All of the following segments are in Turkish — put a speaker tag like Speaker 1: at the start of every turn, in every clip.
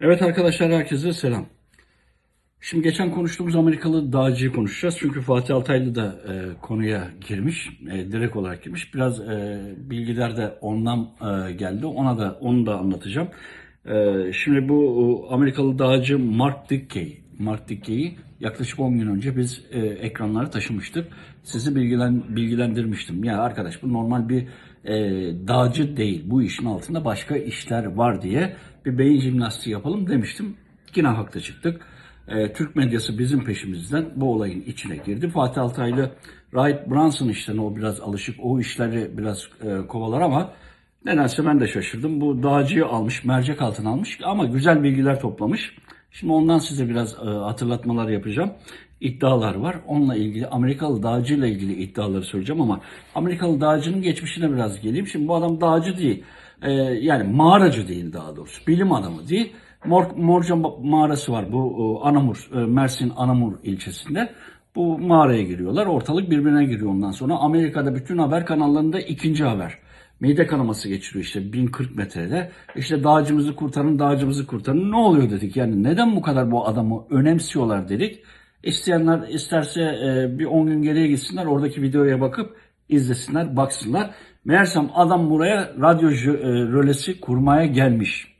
Speaker 1: Evet arkadaşlar herkese selam. Şimdi geçen konuştuğumuz Amerikalı dağcıyı konuşacağız. Çünkü Fatih Altaylı da e, konuya girmiş, e, direkt olarak girmiş. Biraz e, bilgiler de ondan e, geldi. Ona da onu da anlatacağım. E, şimdi bu Amerikalı dağcı Mark Dickey, Mark Dickey'i yaklaşık 10 gün önce biz e, ekranlara taşımıştık. Sizi bilgilen, bilgilendirmiştim. Ya arkadaş bu normal bir e, dağcı değil. Bu işin altında başka işler var diye bir beyin jimnastiği yapalım demiştim. Yine haklı çıktık. E, Türk medyası bizim peşimizden bu olayın içine girdi. Fatih Altaylı, Wright Brunson işlerine o biraz alışık. O işleri biraz e, kovalar ama nedense ben de şaşırdım. Bu dağcıyı almış, mercek altına almış ama güzel bilgiler toplamış. Şimdi ondan size biraz e, hatırlatmalar yapacağım. İddialar var. Onunla ilgili Amerikalı dağcıyla ilgili iddiaları söyleyeceğim ama Amerikalı dağcının geçmişine biraz geleyim. Şimdi bu adam dağcı değil. E, yani mağaracı değil daha doğrusu. Bilim adamı değil. Mor, Morca mağarası var. Bu e, Anamur, e, Mersin Anamur ilçesinde. Bu mağaraya giriyorlar. Ortalık birbirine giriyor ondan sonra. Amerika'da bütün haber kanallarında ikinci haber. Mide kanaması geçiriyor işte 1040 metrede. İşte dağcımızı kurtarın, dağcımızı kurtarın. Ne oluyor dedik yani neden bu kadar bu adamı önemsiyorlar dedik. İsteyenler isterse e, bir 10 gün geriye gitsinler oradaki videoya bakıp izlesinler, baksınlar. Meğersem adam buraya radyo e, rölesi kurmaya gelmiş.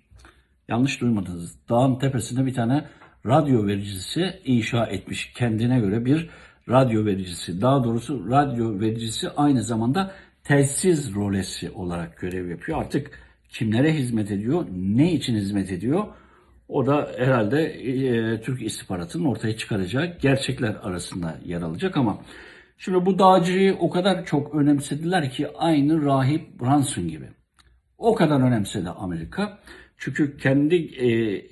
Speaker 1: Yanlış duymadınız. Dağın tepesinde bir tane radyo vericisi inşa etmiş. Kendine göre bir radyo vericisi. Daha doğrusu radyo vericisi aynı zamanda telsiz rolesi olarak görev yapıyor. Artık kimlere hizmet ediyor, ne için hizmet ediyor? O da herhalde e, Türk istihbaratının ortaya çıkaracağı gerçekler arasında yer alacak ama şimdi bu dağcıyı o kadar çok önemsediler ki aynı rahip Brunson gibi. O kadar önemsedi Amerika. Çünkü kendi e,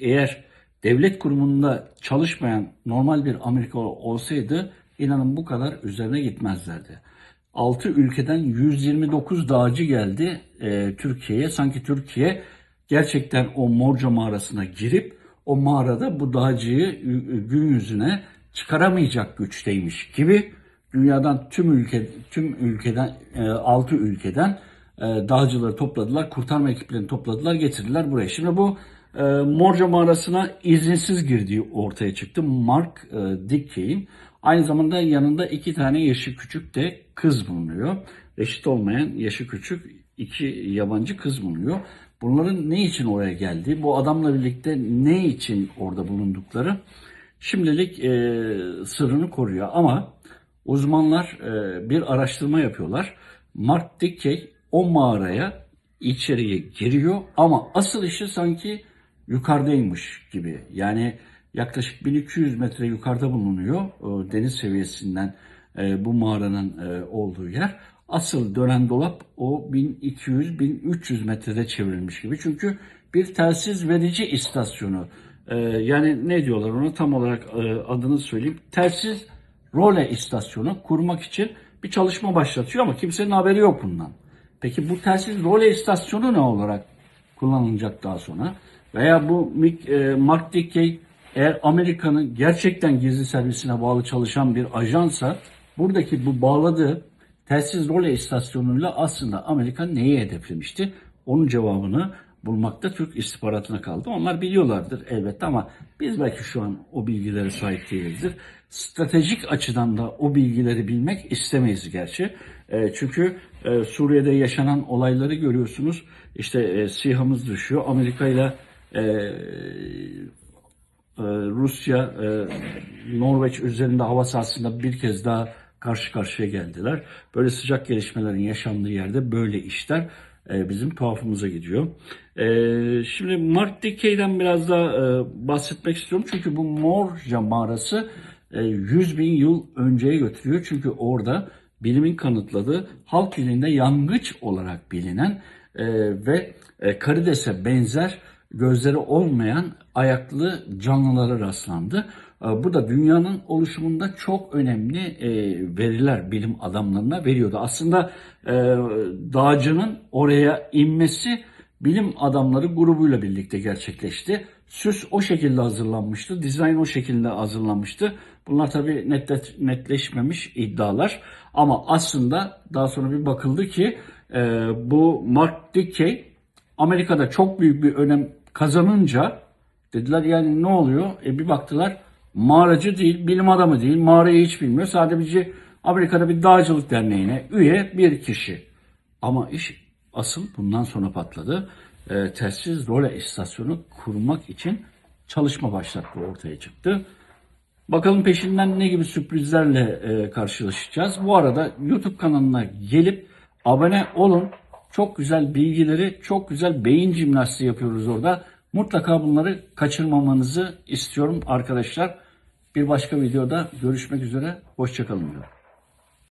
Speaker 1: eğer devlet kurumunda çalışmayan normal bir Amerikalı olsaydı inanın bu kadar üzerine gitmezlerdi. 6 ülkeden 129 dağcı geldi e, Türkiye'ye. Sanki Türkiye gerçekten o Morca mağarasına girip o mağarada bu dağcıyı gün yüzüne çıkaramayacak güçteymiş gibi dünyadan tüm ülke tüm ülkeden 6 ülkeden e, dağcıları topladılar, kurtarma ekiplerini topladılar, getirdiler buraya. Şimdi bu e, Morca mağarasına izinsiz girdiği ortaya çıktı. Mark e, Dickey'in aynı zamanda yanında iki tane yaşı küçük de kız bulunuyor. Reşit olmayan yaşı küçük iki yabancı kız bulunuyor. Bunların ne için oraya geldiği, bu adamla birlikte ne için orada bulundukları şimdilik e, sırrını koruyor. Ama uzmanlar e, bir araştırma yapıyorlar. Mark Dickey o mağaraya içeriye giriyor ama asıl işi sanki yukarıdaymış gibi. Yani yaklaşık 1200 metre yukarıda bulunuyor e, deniz seviyesinden e, bu mağaranın e, olduğu yer. Asıl dönen dolap o 1200-1300 metrede çevrilmiş gibi. Çünkü bir telsiz verici istasyonu. E, yani ne diyorlar ona tam olarak e, adını söyleyeyim. Telsiz role istasyonu kurmak için bir çalışma başlatıyor ama kimsenin haberi yok bundan. Peki bu telsiz role istasyonu ne olarak kullanılacak daha sonra? Veya bu e, Mark Dickey eğer Amerika'nın gerçekten gizli servisine bağlı çalışan bir ajansa buradaki bu bağladığı telsiz role istasyonuyla aslında Amerika neyi hedeflemişti? Onun cevabını bulmakta Türk istihbaratına kaldı. Onlar biliyorlardır elbette ama biz belki şu an o bilgilere sahip değilizdir. Stratejik açıdan da o bilgileri bilmek istemeyiz gerçi. E, çünkü e, Suriye'de yaşanan olayları görüyorsunuz. İşte e, SİHA'mız düşüyor. Amerika ile e, e, Rusya e, Norveç üzerinde hava sahasında bir kez daha karşı karşıya geldiler. Böyle sıcak gelişmelerin yaşandığı yerde böyle işler e, bizim tuhafımıza gidiyor. E, şimdi Mark Dickey'den biraz daha e, bahsetmek istiyorum. Çünkü bu Morja mağarası e, 100 bin yıl önceye götürüyor. Çünkü orada bilimin kanıtladığı halk dilinde yangıç olarak bilinen ve karidese benzer gözleri olmayan ayaklı canlılara rastlandı. E, Bu da dünyanın oluşumunda çok önemli e, veriler bilim adamlarına veriyordu. Aslında e, dağcının oraya inmesi bilim adamları grubuyla birlikte gerçekleşti. Süs o şekilde hazırlanmıştı, dizayn o şekilde hazırlanmıştı. Bunlar tabii netle- netleşmemiş iddialar. Ama aslında daha sonra bir bakıldı ki e, bu Mark Dickey Amerika'da çok büyük bir önem kazanınca Dediler yani ne oluyor? E bir baktılar mağaracı değil, bilim adamı değil, mağarayı hiç bilmiyor. Sadece Amerika'da bir dağcılık derneğine üye bir kişi. Ama iş asıl bundan sonra patladı. E, telsiz role istasyonu kurmak için çalışma başlattığı ortaya çıktı. Bakalım peşinden ne gibi sürprizlerle e, karşılaşacağız. Bu arada YouTube kanalına gelip abone olun. Çok güzel bilgileri, çok güzel beyin jimnastiği yapıyoruz orada. Mutlaka bunları kaçırmamanızı istiyorum arkadaşlar. Bir başka videoda görüşmek üzere. Hoşçakalın diyorum.